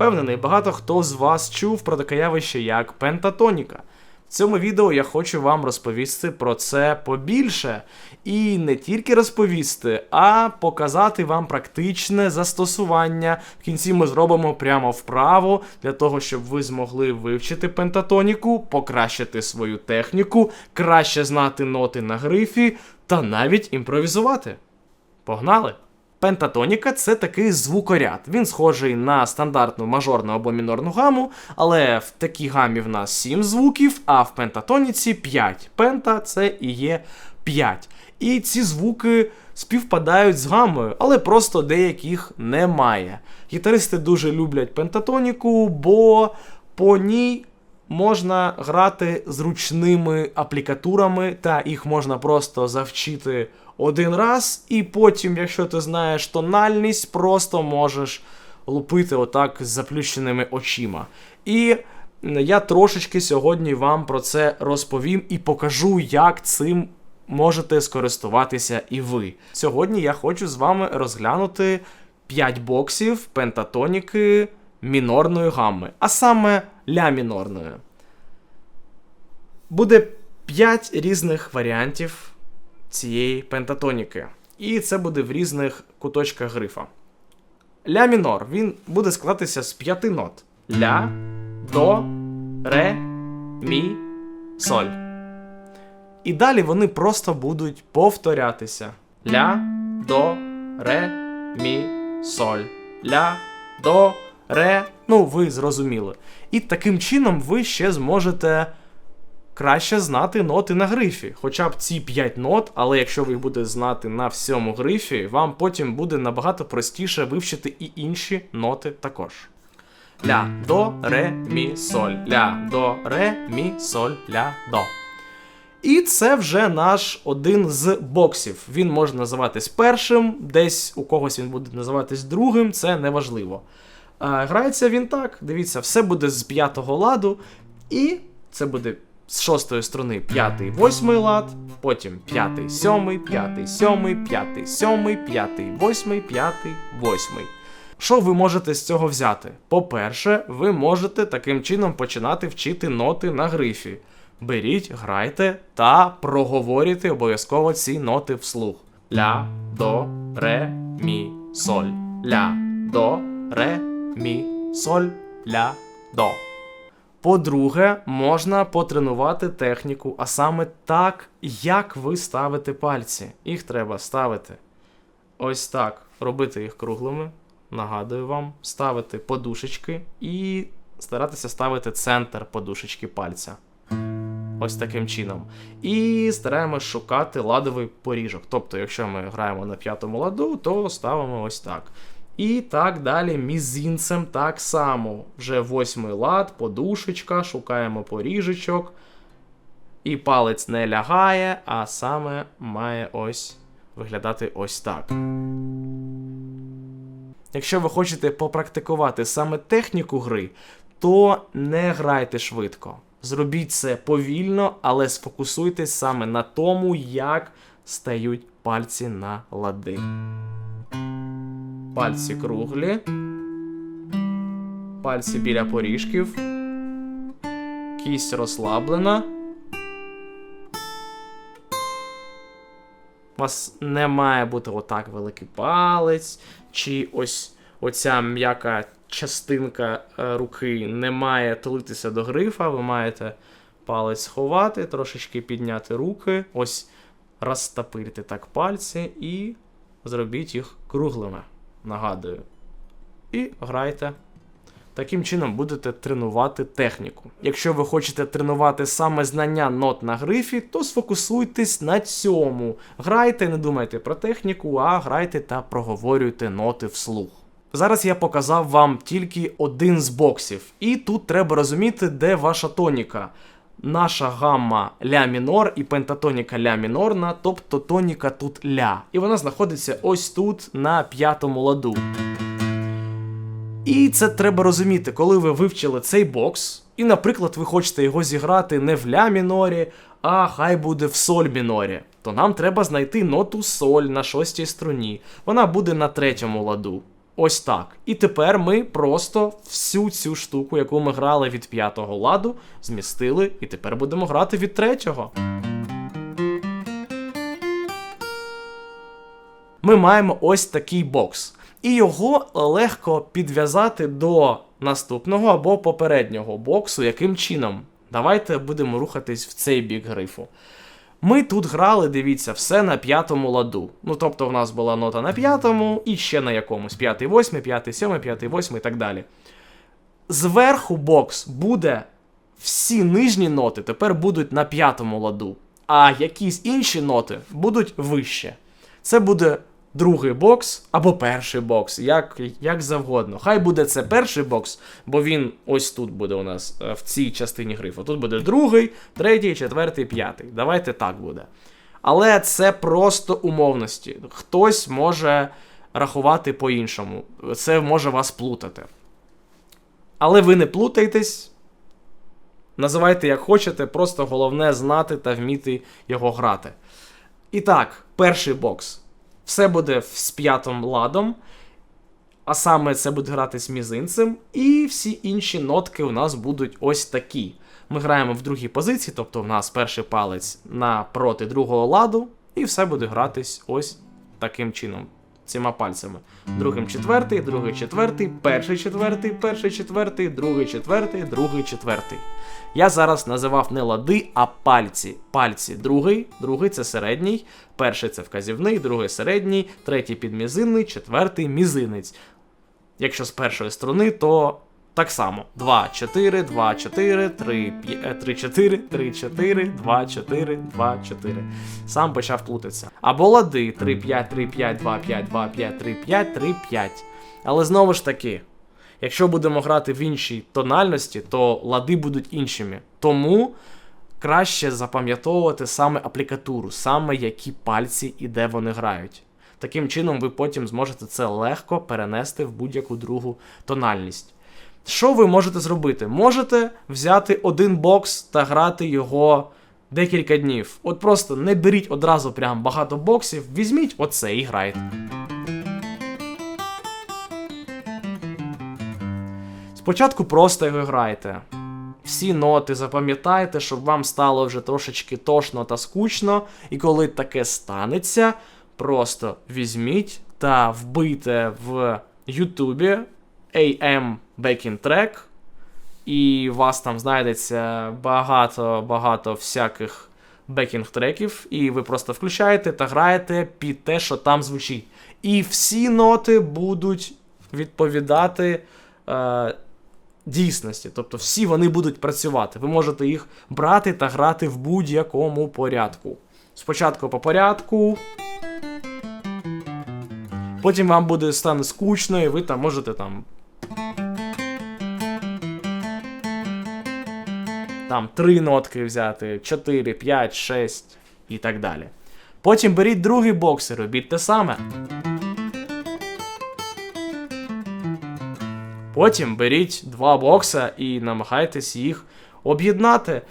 Впевнений, багато хто з вас чув про таке явище як пентатоніка. В цьому відео я хочу вам розповісти про це побільше. І не тільки розповісти, а показати вам практичне застосування. В кінці ми зробимо прямо вправо для того, щоб ви змогли вивчити пентатоніку, покращити свою техніку, краще знати ноти на грифі та навіть імпровізувати. Погнали! Пентатоніка це такий звукоряд. Він схожий на стандартну мажорну або мінорну гаму, але в такій гамі в нас 7 звуків, а в пентатоніці 5. Пента це і є 5. І ці звуки співпадають з гамою, але просто деяких немає. Гітаристи дуже люблять пентатоніку, бо по ній можна грати зручними аплікатурами, та їх можна просто завчити один раз, і потім, якщо ти знаєш тональність, просто можеш лупити отак з заплющеними очима. І я трошечки сьогодні вам про це розповім і покажу, як цим можете скористуватися і ви. Сьогодні я хочу з вами розглянути 5 боксів пентатоніки мінорної гамми, а саме ля мінорної. Буде 5 різних варіантів цієї пентатоніки. І це буде в різних куточках грифа. Ля мінор він буде складатися з п'яти нот: ля, до, ре, мі, соль. І далі вони просто будуть повторятися: ля, до, ре, мі, соль. Ля, до, ре. Ну, ви зрозуміли. І таким чином ви ще зможете краще знати ноти на грифі. Хоча б ці 5 нот, але якщо ви їх будете знати на всьому грифі, вам потім буде набагато простіше вивчити і інші ноти також. Ля, до, ре, мі, соль. Ля, до, ре, мі, соль, ля, до. І це вже наш один з боксів. Він може називатись першим, десь у когось він буде називатись другим, це неважливо. Грається він так, дивіться, все буде з п'ятого ладу, і це буде з шостої струни п'ятий, восьмий лад, потім п'ятий, сьомий, п'ятий, сьомий, п'ятий, сьомий, п'ятий, восьмий, п'ятий, восьмий. Що ви можете з цього взяти? По-перше, ви можете таким чином починати вчити ноти на грифі. Беріть, грайте та проговорюйте обов'язково ці ноти вслух. Ля, до, ре, мі, соль. Ля, до, ре, мі, соль, ля, до. По-друге, можна потренувати техніку, а саме так, як ви ставите пальці. Їх треба ставити ось так. Робити їх круглими. Нагадую вам, ставити подушечки і старатися ставити центр подушечки пальця. Ось таким чином. І стараємось шукати ладовий поріжок. Тобто, якщо ми граємо на п'ятому ладу, то ставимо ось так. І так далі мізинцем так само. Вже восьмий лад, подушечка, шукаємо поріжечок. І палець не лягає, а саме має ось виглядати ось так. Якщо ви хочете попрактикувати саме техніку гри, то не грайте швидко. Зробіть це повільно, але сфокусуйтесь саме на тому, як стають пальці на лади. Пальці круглі. Пальці біля поріжків. Кість розслаблена. У вас не має бути отак великий палець, чи ось оця м'яка частинка е, руки не має тулитися до грифа. Ви маєте палець сховати, трошечки підняти руки, ось розтапити так пальці і зробіть їх круглими. Нагадую. І грайте. Таким чином будете тренувати техніку. Якщо ви хочете тренувати саме знання нот на грифі, то сфокусуйтесь на цьому. Грайте, не думайте про техніку, а грайте та проговорюйте ноти вслух. Зараз я показав вам тільки один з боксів, і тут треба розуміти, де ваша тоніка. Наша гамма ля мінор і пентатоніка ля мінорна, тобто тоніка тут ля. І вона знаходиться ось тут на п'ятому ладу. І це треба розуміти, коли ви вивчили цей бокс, і, наприклад, ви хочете його зіграти не в ля мінорі, а хай буде в соль мінорі, то нам треба знайти ноту соль на шостій струні. Вона буде на третьому ладу. Ось так. І тепер ми просто всю цю штуку, яку ми грали від п'ятого ладу, змістили, і тепер будемо грати від третього. Ми маємо ось такий бокс. І його легко підв'язати до наступного або попереднього боксу. Яким чином? Давайте будемо рухатись в цей бік грифу. Ми тут грали, дивіться, все на п'ятому ладу. Ну, тобто, в нас була нота на п'ятому і ще на якомусь п'ятий, восьмий, п'ятий, сьомий, п'ятий, восьмий і так далі. Зверху бокс буде всі нижні ноти тепер будуть на п'ятому ладу, а якісь інші ноти будуть вище. Це буде другий бокс або перший бокс, як, як завгодно. Хай буде це перший бокс, бо він ось тут буде у нас е, в цій частині грифу. Тут буде другий, третій, четвертий, п'ятий. Давайте так буде. Але це просто умовності. Хтось може рахувати по-іншому. Це може вас плутати. Але ви не плутайтесь. Називайте як хочете, просто головне знати та вміти його грати. І так, перший бокс. Все буде з п'ятим ладом, а саме це буде гратись мізинцем, і всі інші нотки у нас будуть ось такі. Ми граємо в другій позиції, тобто в нас перший палець напроти другого ладу, і все буде гратись ось таким чином. Цими пальцями. Другим четвертий, другий четвертий, перший четвертий, перший четвертий, другий четвертий, другий четвертий. Я зараз називав не лади, а пальці. Пальці другий, другий це середній, перший це вказівний, другий середній, третій підмізинний, четвертий мізинець. Якщо з першої струни, то так само. 2, 4, 2, 4, 3, 3, 4, 3, 4, 2, 4, 2, 4. Сам почав плутатися. Або лади 3, 5, 3, 5, 2, 5, 2, 5, 3, 5, 3, 5. Але знову ж таки, якщо будемо грати в іншій тональності, то лади будуть іншими. Тому краще запам'ятовувати саме аплікатуру, саме які пальці і де вони грають. Таким чином, ви потім зможете це легко перенести в будь-яку другу тональність. Що ви можете зробити? Можете взяти один бокс та грати його декілька днів. От просто не беріть одразу прям багато боксів, візьміть оце і грайте. Спочатку просто його грайте. Всі ноти запам'ятайте, щоб вам стало вже трошечки тошно та скучно. І коли таке станеться, просто візьміть та вбийте в Ютубі AM Track, і у вас там знайдеться багато-багато всяких бекінг треків, і ви просто включаєте та граєте під те, що там звучить. І всі ноти будуть відповідати е, дійсності. Тобто всі вони будуть працювати. Ви можете їх брати та грати в будь-якому порядку. Спочатку по порядку. Потім вам буде стане скучно, і ви там можете там там три нотки взяти, 4, 5, 6 і так далі. Потім беріть другий бокс і робіть те саме. Потім беріть два бокса і намагайтесь їх об'єднати.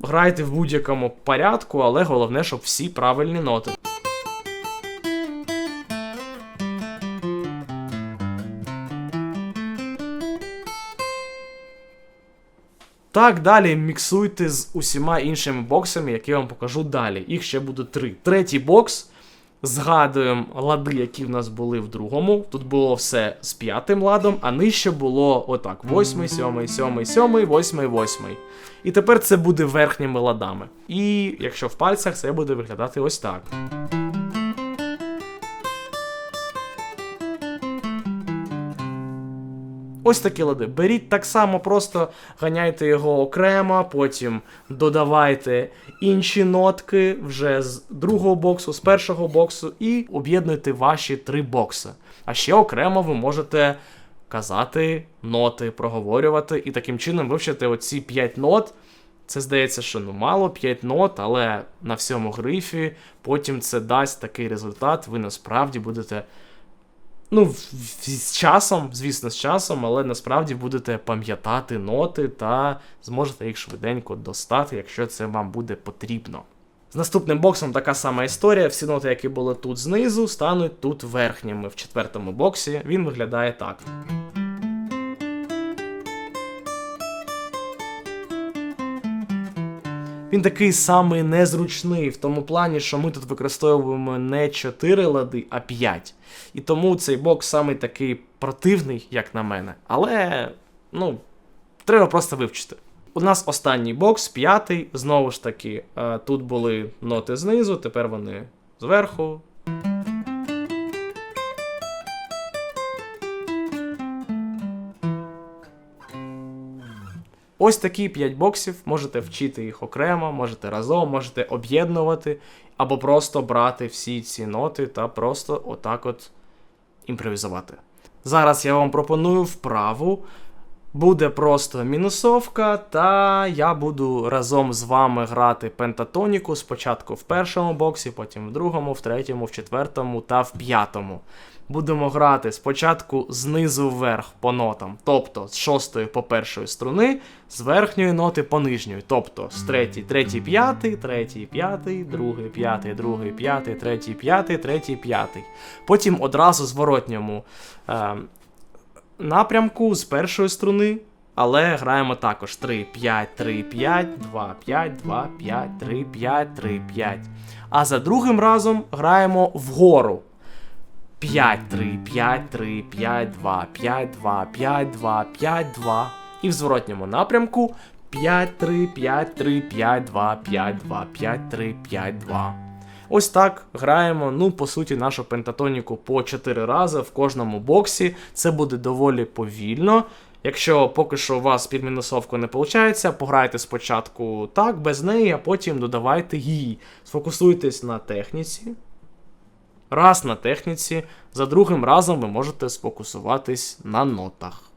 Грайте в будь-якому порядку, але головне, щоб всі правильні ноти. Так, далі міксуйте з усіма іншими боксами, які я вам покажу далі. Їх ще буде три. Третій бокс. Згадуємо лади, які в нас були в другому. Тут було все з п'ятим ладом, а нижче було отак: восьмий, сьомий, сьомий, сьомий, восьмий, восьмий. І тепер це буде верхніми ладами. І якщо в пальцях, це буде виглядати ось так. Ось такі лади. Беріть так само, просто ганяйте його окремо, потім додавайте інші нотки вже з другого боксу, з першого боксу, і об'єднуйте ваші три бокси. А ще окремо ви можете казати ноти, проговорювати, і таким чином вивчити оці 5 нот. Це здається, що ну мало 5 нот, але на всьому грифі потім це дасть такий результат, ви насправді будете. Ну, з часом, звісно, з часом, але насправді будете пам'ятати ноти та зможете їх швиденько достати, якщо це вам буде потрібно. З наступним боксом така сама історія. Всі ноти, які були тут знизу, стануть тут верхніми. В четвертому боксі він виглядає так. Він такий самий незручний в тому плані, що ми тут використовуємо не 4 лади, а 5. І тому цей бокс самий такий противний, як на мене. Але, ну, треба просто вивчити. У нас останній бокс, п'ятий. Знову ж таки, е, тут були ноти знизу, тепер вони зверху. Ось такі 5 боксів, можете вчити їх окремо, можете разом, можете об'єднувати, або просто брати всі ці ноти та просто отак от імпровізувати. Зараз я вам пропоную вправу. Буде просто мінусовка, та я буду разом з вами грати пентатоніку спочатку в першому боксі, потім в другому, в третьому, в четвертому та в п'ятому. Будемо грати спочатку знизу вверх по нотам, тобто з шостої по першої струни, з верхньої ноти по нижньої, тобто з третій, третій, п'ятий, третій, п'ятий, другий, п'ятий, другий, п'ятий, третій, п'ятий, третій, п'ятий. Потім одразу зворотньому. Е, напрямку з першої струни, але граємо також 3, 5, 3, 5, 2, 5, 2, 5, 3, 5, 3, 5. А за другим разом граємо вгору. 5, 3, 5, 3, 5, 2, 5, 2, 5, 2, 5, 2. І в зворотньому напрямку 5, 3, 5, 3, 5, 2, 5, 2, 5, 3, 5, 2. Ось так граємо, ну, по суті, нашу пентатоніку по 4 рази в кожному боксі. Це буде доволі повільно. Якщо поки що у вас під мінусовку не виходить, пограйте спочатку так, без неї, а потім додавайте її. Сфокусуйтесь на техніці. Раз на техніці, за другим разом ви можете сфокусуватись на нотах.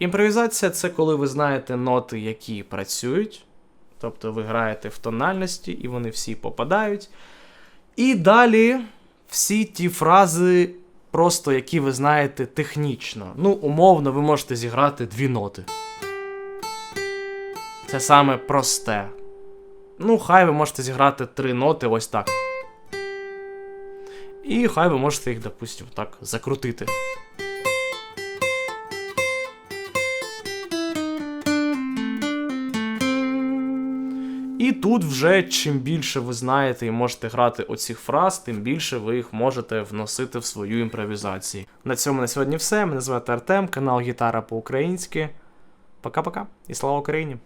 Імпровізація це коли ви знаєте ноти, які працюють. Тобто ви граєте в тональності, і вони всі попадають. І далі всі ті фрази, просто які ви знаєте технічно. Ну, умовно, ви можете зіграти дві ноти. Це саме просте. Ну, хай ви можете зіграти три ноти ось так. І хай ви можете їх, допустим, так закрутити. Тут вже чим більше ви знаєте і можете грати оцих фраз, тим більше ви їх можете вносити в свою імпровізацію. На цьому на сьогодні все. Мене звати Артем, канал Гітара по-українськи. Пока-пока і слава Україні!